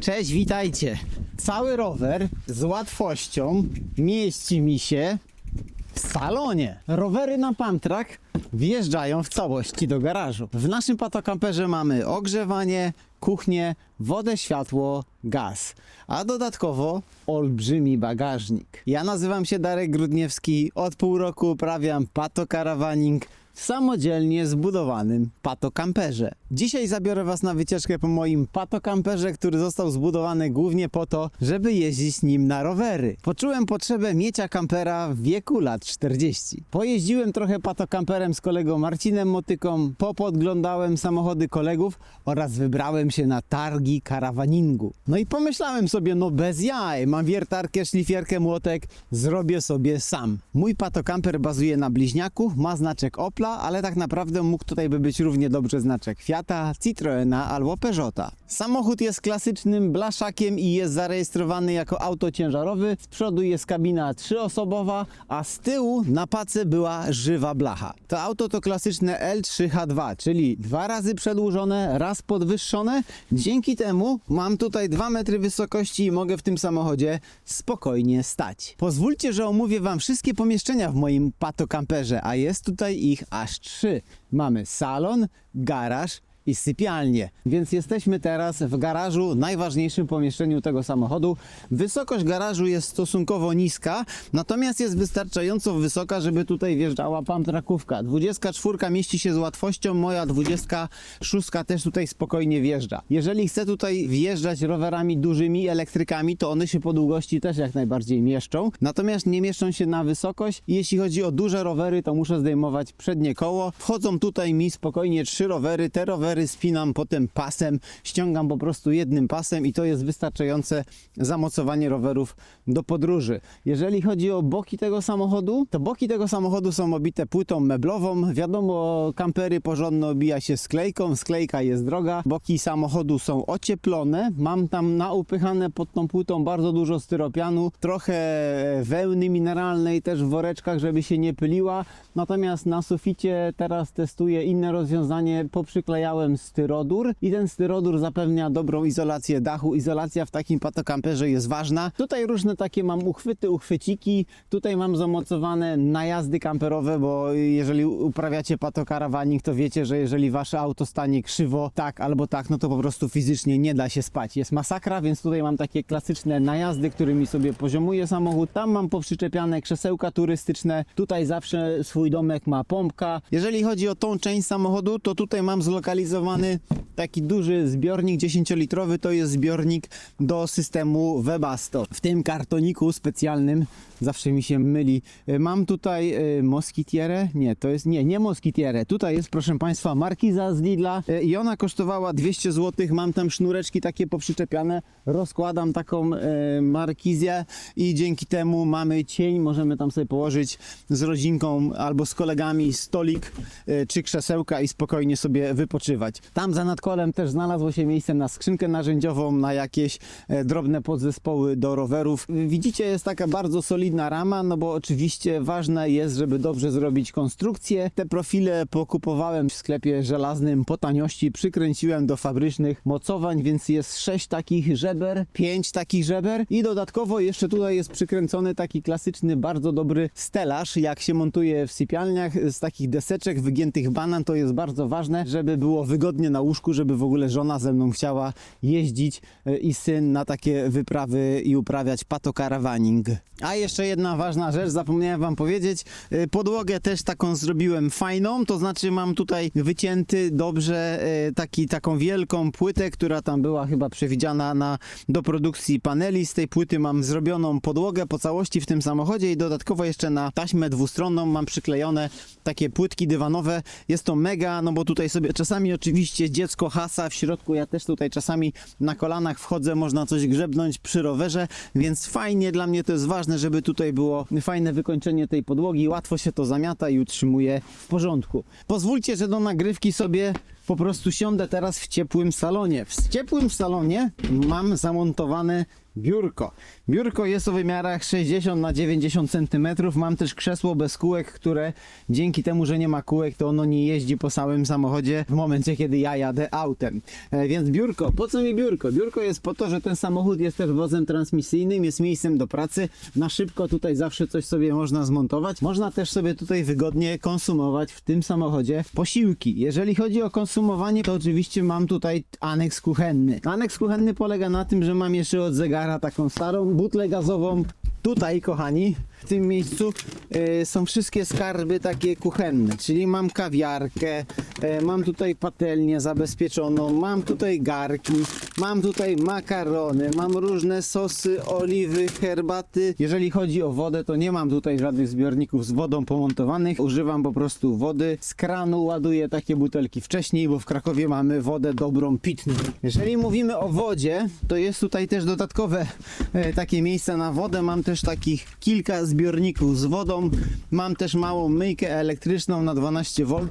Cześć, witajcie. Cały rower z łatwością mieści mi się w salonie. Rowery na Pamtrak wjeżdżają w całości do garażu. W naszym patokamperze mamy ogrzewanie, kuchnię, wodę, światło, gaz, a dodatkowo olbrzymi bagażnik. Ja nazywam się Darek Grudniewski, od pół roku uprawiam patokarawaning samodzielnie zbudowanym patokamperze. Dzisiaj zabiorę Was na wycieczkę po moim patokamperze, który został zbudowany głównie po to, żeby jeździć nim na rowery. Poczułem potrzebę miecza kampera w wieku lat 40. Pojeździłem trochę patokamperem z kolegą Marcinem Motyką, popodglądałem samochody kolegów oraz wybrałem się na targi karawaningu. No i pomyślałem sobie, no bez jaj, mam wiertarkę, szlifierkę, młotek, zrobię sobie sam. Mój patokamper bazuje na bliźniaku, ma znaczek Opla, ale tak naprawdę mógł tutaj by być równie dobrze znaczek Fiata, Citroena albo Peugeota. Samochód jest klasycznym blaszakiem i jest zarejestrowany jako auto ciężarowy. Z przodu jest kabina trzyosobowa, a z tyłu na pace była żywa blacha. To auto to klasyczne L3H2, czyli dwa razy przedłużone, raz podwyższone. Dzięki temu mam tutaj 2 metry wysokości i mogę w tym samochodzie spokojnie stać. Pozwólcie, że omówię Wam wszystkie pomieszczenia w moim patokamperze, a jest tutaj ich aż trzy. Mamy salon, garaż i sypialnię. Więc jesteśmy teraz w garażu, najważniejszym pomieszczeniu tego samochodu. Wysokość garażu jest stosunkowo niska, natomiast jest wystarczająco wysoka, żeby tutaj wjeżdżała pamtrakówka. 24 mieści się z łatwością, moja 26 też tutaj spokojnie wjeżdża. Jeżeli chcę tutaj wjeżdżać rowerami dużymi, elektrykami, to one się po długości też jak najbardziej mieszczą. Natomiast nie mieszczą się na wysokość. Jeśli chodzi o duże rowery, to muszę zdejmować przednie koło. Wchodzą tutaj mi spokojnie trzy rowery. Te rowery spinam potem pasem, ściągam po prostu jednym pasem i to jest wystarczające zamocowanie rowerów do podróży. Jeżeli chodzi o boki tego samochodu, to boki tego samochodu są obite płytą meblową. Wiadomo, kampery porządno obija się sklejką, sklejka jest droga. Boki samochodu są ocieplone. Mam tam naupychane pod tą płytą bardzo dużo styropianu, trochę wełny mineralnej też w woreczkach, żeby się nie pyliła. Natomiast na suficie teraz testuję inne rozwiązanie. Poprzyklejałem styrodur i ten styrodur zapewnia dobrą izolację dachu. Izolacja w takim patokamperze jest ważna. Tutaj różne takie mam uchwyty, uchwyciki. Tutaj mam zamocowane najazdy kamperowe, bo jeżeli uprawiacie patokarawaning, to wiecie, że jeżeli wasze auto stanie krzywo, tak albo tak, no to po prostu fizycznie nie da się spać. Jest masakra, więc tutaj mam takie klasyczne najazdy, którymi sobie poziomuję samochód. Tam mam poprzyczepiane krzesełka turystyczne. Tutaj zawsze swój domek ma pompka. Jeżeli chodzi o tą część samochodu, to tutaj mam taki duży zbiornik 10-litrowy. To jest zbiornik do systemu Webasto. W tym kartoniku specjalnym zawsze mi się myli. E, Mam tutaj e, moskitierę. Nie, to jest nie, nie moskitierę. Tutaj jest, proszę Państwa, markiza z Lidla e, i ona kosztowała 200 zł. Mam tam sznureczki takie poprzyczepiane. Rozkładam taką markizję i dzięki temu mamy cień. Możemy tam sobie położyć z rodzinką albo z kolegami stolik czy krzesełka i spokojnie sobie wypoczywać. Tam za nadkolem też znalazło się miejsce na skrzynkę narzędziową, na jakieś e, drobne podzespoły do rowerów. Widzicie, jest taka bardzo solidna rama, no bo oczywiście ważne jest, żeby dobrze zrobić konstrukcję. Te profile pokupowałem w sklepie żelaznym po taniości, przykręciłem do fabrycznych mocowań, więc jest 6 takich żeber, 5 takich żeber i dodatkowo jeszcze tutaj jest przykręcony taki klasyczny, bardzo dobry stelaż, jak się montuje w sypialniach z takich deseczek wygiętych banan, to jest bardzo ważne, żeby było wygodnie na łóżku, żeby w ogóle żona ze mną chciała jeździć e, i syn na takie wyprawy i uprawiać patokarawaning. A jeszcze jedna ważna rzecz, zapomniałem wam powiedzieć, e, podłogę też taką zrobiłem fajną, to znaczy mam tutaj wycięty dobrze e, taki, taką wielką płytę, która tam była chyba przewidziana na, do produkcji paneli. Z tej płyty mam zrobioną podłogę po całości w tym samochodzie i dodatkowo jeszcze na taśmę dwustronną mam przyklejone takie płytki dywanowe. Jest to mega, no bo tutaj sobie czasami oczywiście dziecko hasa w środku, ja też tutaj czasami na kolanach wchodzę, można coś grzebnąć przy rowerze, więc fajnie dla mnie to jest ważne, żeby tutaj było fajne wykończenie tej podłogi, łatwo się to zamiata i utrzymuje w porządku. Pozwólcie, że do nagrywki sobie po prostu siądę teraz w ciepłym salonie. W ciepłym salonie mam zamontowane biurko. Biurko jest o wymiarach 60 na 90 cm. Mam też krzesło bez kółek, które dzięki temu, że nie ma kółek, to ono nie jeździ po całym samochodzie w momencie, kiedy ja jadę autem. E, więc biurko, po co mi biurko? Biurko jest po to, że ten samochód jest też wozem transmisyjnym, jest miejscem do pracy. Na szybko tutaj zawsze coś sobie można zmontować. Można też sobie tutaj wygodnie konsumować w tym samochodzie posiłki. Jeżeli chodzi o konsumowanie, to oczywiście mam tutaj aneks kuchenny. Aneks kuchenny polega na tym, że mam jeszcze od zegara taką starą butlę gazową. Tutaj, kochani, w tym miejscu e, są wszystkie skarby takie kuchenne, czyli mam kawiarkę, e, mam tutaj patelnię zabezpieczoną, mam tutaj garki, mam tutaj makarony, mam różne sosy, oliwy, herbaty. Jeżeli chodzi o wodę, to nie mam tutaj żadnych zbiorników z wodą pomontowanych, używam po prostu wody z kranu, ładuję takie butelki wcześniej, bo w Krakowie mamy wodę dobrą, pitną. Jeżeli mówimy o wodzie, to jest tutaj też dodatkowe e, takie miejsca na wodę, mam też takich kilka zbiorników z wodą, mam też małą myjkę elektryczną na 12 V,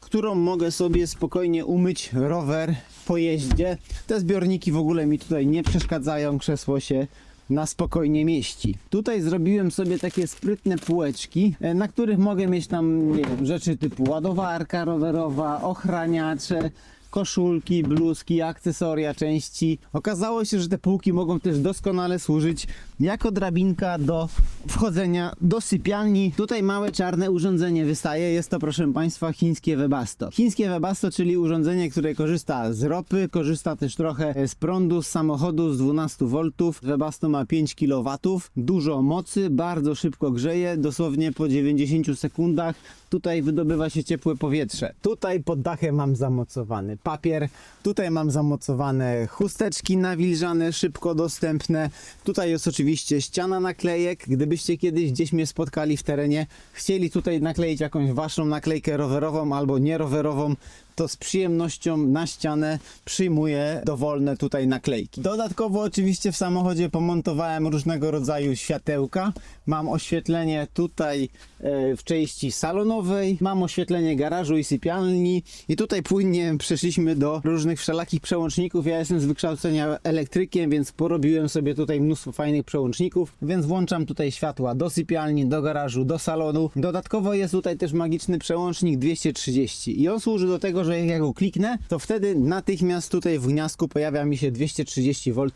którą mogę sobie spokojnie umyć rower po jeździe. Te zbiorniki w ogóle mi tutaj nie przeszkadzają, krzesło się na spokojnie mieści. Tutaj zrobiłem sobie takie sprytne półeczki, e, na których mogę mieć tam nie wiem, rzeczy typu ładowarka rowerowa, ochraniacze, koszulki, bluzki, akcesoria, części. Okazało się, że te półki mogą też doskonale służyć jako drabinka do wchodzenia do sypialni. Tutaj małe czarne urządzenie wystaje. Jest to, proszę Państwa, chińskie Webasto. Chińskie Webasto, czyli urządzenie, które korzysta z ropy, korzysta też trochę z prądu z samochodu z 12 V. Webasto ma 5 kW, dużo mocy, bardzo szybko grzeje, dosłownie po 90 sekundach tutaj wydobywa się ciepłe powietrze. Tutaj pod dachem mam zamocowany papier, tutaj mam zamocowane chusteczki nawilżane, szybko dostępne. Tutaj jest oczywiście ściana naklejek. Gdybyście kiedyś gdzieś mnie spotkali w terenie, chcieli tutaj nakleić jakąś waszą naklejkę rowerową albo nierowerową, to z przyjemnością na ścianę przyjmuję dowolne tutaj naklejki. Dodatkowo oczywiście w samochodzie pomontowałem różnego rodzaju światełka. Mam oświetlenie tutaj e, w części salonowej, mam oświetlenie garażu i sypialni i tutaj płynnie przeszliśmy do różnych wszelakich przełączników. Ja jestem z wykształcenia elektrykiem, więc porobiłem sobie tutaj mnóstwo fajnych przełączników, więc włączam tutaj światła do sypialni, do garażu, do salonu. Dodatkowo jest tutaj też magiczny przełącznik 230 i on służy do tego, że jak ja go kliknę, to wtedy natychmiast tutaj w gniazdku pojawia mi się 230 V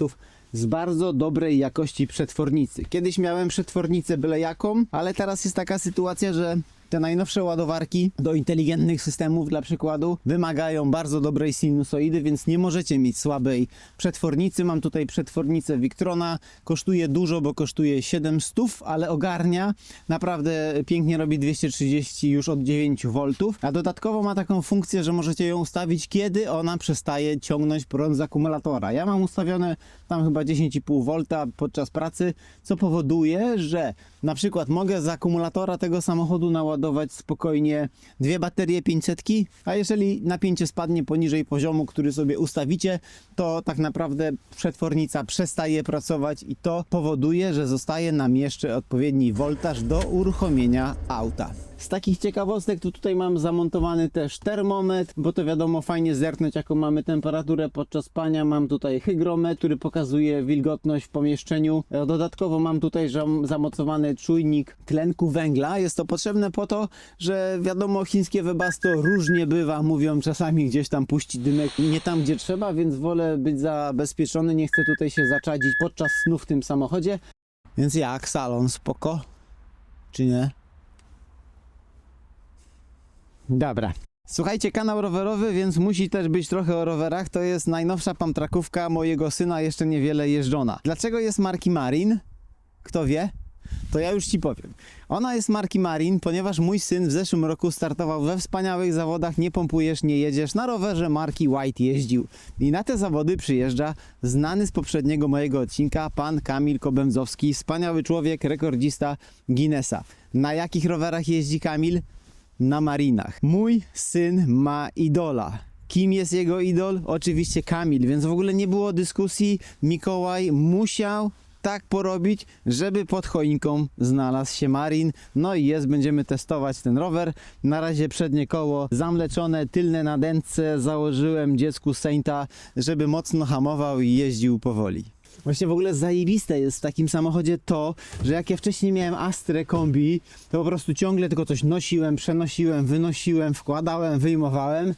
z bardzo dobrej jakości przetwornicy. Kiedyś miałem przetwornicę byle jaką, ale teraz jest taka sytuacja, że te najnowsze ładowarki do inteligentnych systemów, dla przykładu, wymagają bardzo dobrej sinusoidy, więc nie możecie mieć słabej przetwornicy. Mam tutaj przetwornicę Victrona, kosztuje dużo, bo kosztuje 700, ale ogarnia. Naprawdę pięknie robi 230 już od 9 V, a dodatkowo ma taką funkcję, że możecie ją ustawić, kiedy ona przestaje ciągnąć prąd z akumulatora. Ja mam ustawione tam chyba 10,5 V podczas pracy, co powoduje, że na przykład mogę z akumulatora tego samochodu naładować spokojnie dwie baterie 500, a jeżeli napięcie spadnie poniżej poziomu, który sobie ustawicie, to tak naprawdę przetwornica przestaje pracować i to powoduje, że zostaje nam jeszcze odpowiedni woltaż do uruchomienia auta. Z takich ciekawostek to tutaj mam zamontowany też termometr, bo to wiadomo fajnie zerknąć jaką mamy temperaturę podczas pania. Mam tutaj hygrometr, który pokazuje wilgotność w pomieszczeniu. E, Dodatkowo mam tutaj zam- zamocowany czujnik tlenku węgla. Jest to potrzebne po to, że wiadomo chińskie webasto różnie bywa. Mówią czasami gdzieś tam puści dymek nie tam gdzie trzeba, więc wolę być zabezpieczony. Nie chcę tutaj się zaczadzić podczas snu w tym samochodzie. Więc jak salon spoko? Czy nie? Dobra. Słuchajcie, kanał rowerowy, więc musi też być trochę o rowerach. To jest najnowsza pamtrakówka mojego syna, jeszcze niewiele jeżdżona. Dlaczego jest marki Marin? Kto wie? To ja już ci powiem. Ona jest marki Marin, ponieważ mój syn w zeszłym roku startował we wspaniałych zawodach Nie pompujesz, nie jedziesz. Na rowerze marki White jeździł. I na te zawody przyjeżdża znany z poprzedniego mojego odcinka pan Kamil Kobędzowski, wspaniały człowiek, rekordzista Guinnessa. Na jakich rowerach jeździ Kamil? Na marinach. Mój syn ma idola. Kim jest jego idol? Oczywiście Kamil, więc w ogóle nie było dyskusji. Mikołaj musiał tak porobić, żeby pod choinką znalazł się Marin. No i jest, będziemy testować ten rower. Na razie przednie koło zamleczone, tylne na dętce. Założyłem dziecku Sainta, żeby mocno hamował i jeździł powoli. Właśnie w ogóle zajebiste jest w takim samochodzie to, że jak ja wcześniej miałem Astrę kombi, to po prostu ciągle tylko coś nosiłem, przenosiłem, wynosiłem, wkładałem, wyjmowałem.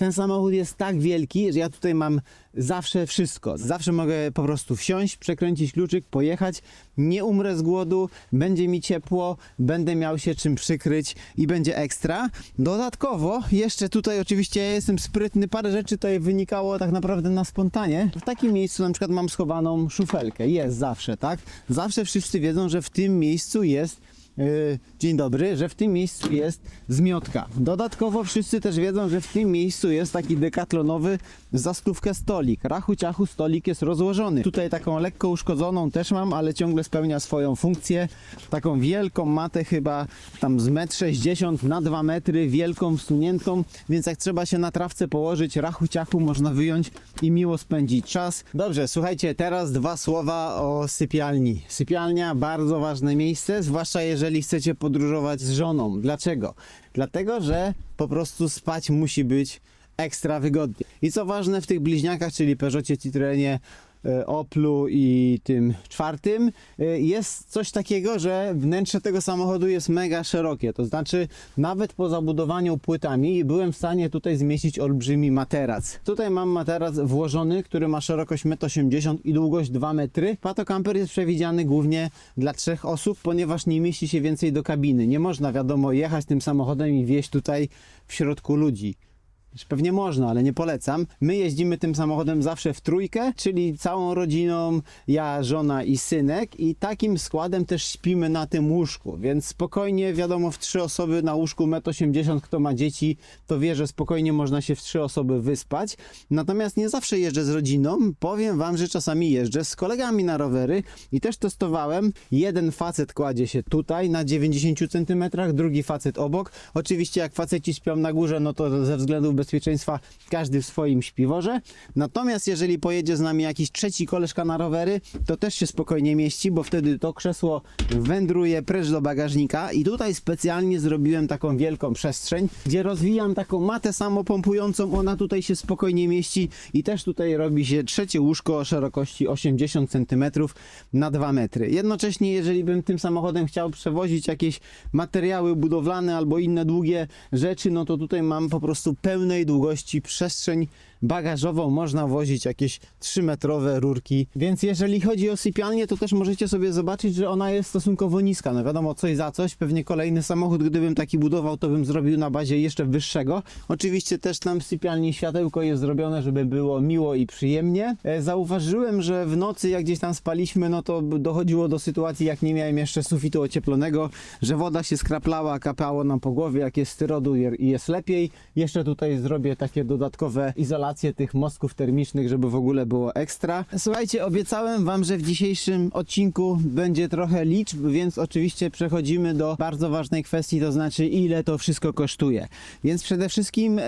Ten samochód jest tak wielki, że ja tutaj mam zawsze wszystko. Zawsze mogę po prostu wsiąść, przekręcić kluczyk, pojechać, nie umrę z głodu, będzie mi ciepło, będę miał się czym przykryć i będzie ekstra. Dodatkowo, jeszcze tutaj oczywiście jestem sprytny, parę rzeczy tutaj wynikało tak naprawdę na spontanie. W takim miejscu na przykład mam schowaną szufelkę, jest zawsze, tak? Zawsze wszyscy wiedzą, że w tym miejscu jest Dzień dobry, że w tym miejscu jest zmiotka. Dodatkowo wszyscy też wiedzą, że w tym miejscu jest taki dekatlonowy za stówkę stolik. Rachu ciachu stolik jest rozłożony. Tutaj taką lekko uszkodzoną też mam, ale ciągle spełnia swoją funkcję. Taką wielką matę chyba tam z 1,60 m na 2 metry, wielką, wsuniętą, więc jak trzeba się na trawce położyć, rachu ciachu można wyjąć i miło spędzić czas. Dobrze, słuchajcie, teraz dwa słowa o sypialni. Sypialnia bardzo ważne miejsce, zwłaszcza jeżeli chcecie podróżować z żoną. Dlaczego? Dlatego, że po prostu spać musi być ekstra wygodnie. I co ważne w tych bliźniakach, czyli Peugeotie Citroenie, Oplu i tym czwartym, e, jest coś takiego, że wnętrze tego samochodu jest mega szerokie. To znaczy, nawet po zabudowaniu płytami byłem w stanie tutaj zmieścić olbrzymi materac. Tutaj mam materac włożony, który ma szerokość 1,80 m i długość 2 metry. Patokamper jest przewidziany głównie dla trzech osób, ponieważ nie mieści się więcej do kabiny. Nie można, wiadomo, jechać tym samochodem i wieść tutaj w środku ludzi. Znaczy, Pewnie można, ale nie polecam. My jeździmy tym samochodem zawsze w trójkę, czyli całą rodziną, ja, żona i synek i takim składem też śpimy na tym łóżku, więc spokojnie, wiadomo, w trzy osoby na łóżku 1,80 m, kto ma dzieci, to wie, że spokojnie można się w trzy osoby wyspać. Natomiast nie zawsze jeżdżę z rodziną. Powiem wam, że czasami jeżdżę z kolegami na rowery i też testowałem. Jeden facet kładzie się tutaj na 90 cm, drugi facet obok. Oczywiście jak faceci śpią na górze, no to ze względów bezpieczeństwa każdy w swoim śpiworze. Natomiast jeżeli pojedzie z nami jakiś trzeci koleżka na rowery, to też się spokojnie mieści, bo wtedy to krzesło wędruje precz do bagażnika i tutaj specjalnie zrobiłem taką wielką przestrzeń, gdzie rozwijam taką matę samopompującą, ona tutaj się spokojnie mieści i też tutaj robi się trzecie łóżko o szerokości 80 cm na 2 metry. Jednocześnie jeżeli bym tym samochodem chciał przewozić jakieś materiały budowlane albo inne długie rzeczy, no to tutaj mam po prostu długości przestrzeń bagażową, można wozić jakieś 3-metrowe rurki. Więc jeżeli chodzi o sypialnię, to też możecie sobie zobaczyć, że ona jest stosunkowo niska. No wiadomo, coś za coś. Pewnie kolejny samochód, gdybym taki budował, to bym zrobił na bazie jeszcze wyższego. Oczywiście też tam w sypialni światełko jest zrobione, żeby było miło i przyjemnie. E, Zauważyłem, że w nocy, jak gdzieś tam spaliśmy, no to dochodziło do sytuacji, jak nie miałem jeszcze sufitu ocieplonego, że woda się skraplała, kapało nam po głowie, jak jest styrodu i jest lepiej. Jeszcze tutaj zrobię takie dodatkowe izolacje tych mostków termicznych, żeby w ogóle było ekstra. Słuchajcie, obiecałem wam, że w dzisiejszym odcinku będzie trochę liczb, więc oczywiście przechodzimy do bardzo ważnej kwestii, to znaczy ile to wszystko kosztuje. Więc przede wszystkim e,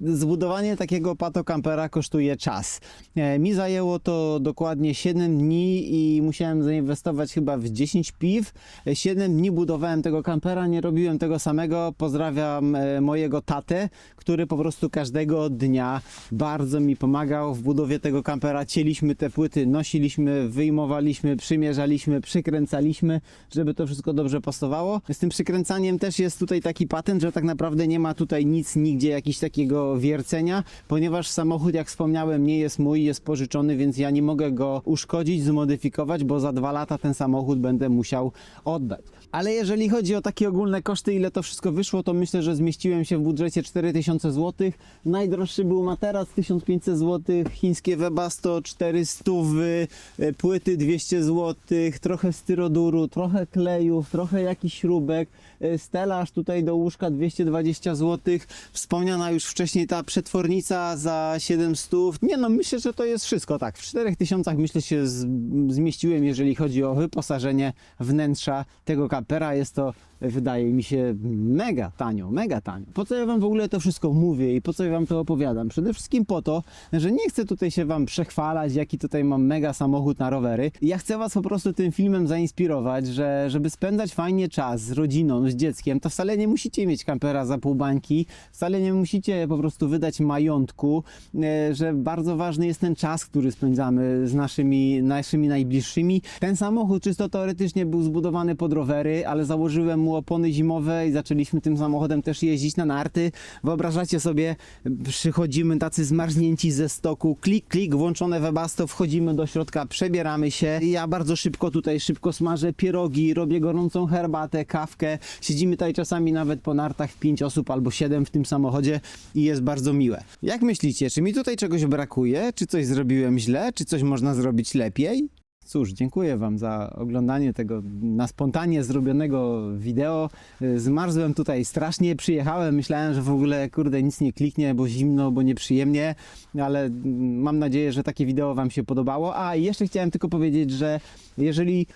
zbudowanie takiego patokampera kosztuje czas. E, mi zajęło to dokładnie 7 dni i musiałem zainwestować chyba w 10 piw. E, 7 dni budowałem tego kampera, nie robiłem tego samego. Pozdrawiam e, mojego tatę, który po prostu każdego dnia bardzo mi pomagał w budowie tego kampera. Cieliśmy te płyty, nosiliśmy, wyjmowaliśmy, przymierzaliśmy, przykręcaliśmy, żeby to wszystko dobrze pasowało. Z tym przykręcaniem też jest tutaj taki patent, że tak naprawdę nie ma tutaj nic, nigdzie jakiegoś takiego wiercenia, ponieważ samochód, jak wspomniałem, nie jest mój, jest pożyczony, więc ja nie mogę go uszkodzić, zmodyfikować, bo za dwa lata ten samochód będę musiał oddać. Ale jeżeli chodzi o takie ogólne koszty, ile to wszystko wyszło, to myślę, że zmieściłem się w budżecie 4000 zł. Najdroższy był materac 1500 zł, chińskie Webasto 400, e, płyty 200 zł, trochę styroduru, trochę klejów, trochę jakiś śrubek, e, stelaż tutaj do łóżka 220 zł, wspomniana już wcześniej ta przetwornica za 700. Nie no, myślę, że to jest wszystko tak. W 4000 myślę się zmieściłem, jeżeli chodzi o wyposażenie wnętrza tego kampera. Jest to wydaje mi się mega tanio, mega tanio. Po co ja wam w ogóle to wszystko mówię i po co ja wam to opowiadam? Przede wszystkim po to, że nie chcę tutaj się wam przechwalać, jaki tutaj mam mega samochód na rowery. Ja chcę was po prostu tym filmem zainspirować, że żeby spędzać fajnie czas z rodziną, z dzieckiem, to wcale nie musicie mieć kampera za pół bańki, wcale nie musicie po prostu wydać majątku, e, że bardzo ważny jest ten czas, który spędzamy z naszymi, naszymi najbliższymi. Ten samochód czysto teoretycznie był zbudowany pod rowery, ale założyłem mu opony zimowe i zaczęliśmy tym samochodem też jeździć na narty. Wyobrażacie sobie, przychodzimy tacy zmarznięci ze stoku, klik, klik, włączone webasto, wchodzimy do środka, przebieramy się. Ja bardzo szybko tutaj, szybko smażę pierogi, robię gorącą herbatę, kawkę. Siedzimy tutaj czasami nawet po nartach w 5 osób albo 7 w tym samochodzie i jest bardzo miłe. Jak myślicie, czy mi tutaj czegoś brakuje? Czy coś zrobiłem źle? Czy coś można zrobić lepiej? Cóż, dziękuję Wam za oglądanie tego na spontanie zrobionego wideo. Y, Zmarzłem tutaj strasznie, przyjechałem, myślałem, że w ogóle kurde nic nie kliknie, bo zimno, bo nieprzyjemnie, ale mm, mam nadzieję, że takie wideo Wam się podobało. A i jeszcze chciałem tylko powiedzieć, że jeżeli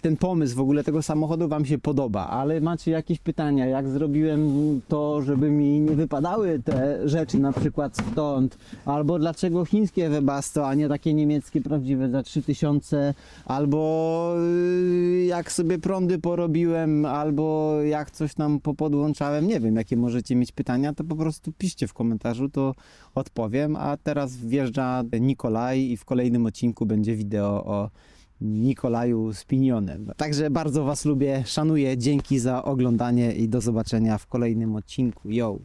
ten pomysł w ogóle tego samochodu Wam się podoba, ale macie jakieś pytania, jak zrobiłem to, żeby mi nie wypadały te rzeczy na przykład stąd, albo dlaczego chińskie Webasto, a nie takie niemieckie prawdziwe za 3000, albo y, jak sobie prądy porobiłem, albo jak coś tam popodłączałem, nie wiem jakie możecie mieć pytania, to po prostu piszcie w komentarzu, to odpowiem, a teraz wjeżdża Nikolaj i w kolejnym odcinku będzie wideo o Nikolaju z Pinionem. Także bardzo Was lubię, szanuję, dzięki za oglądanie i do zobaczenia w kolejnym odcinku. Yo!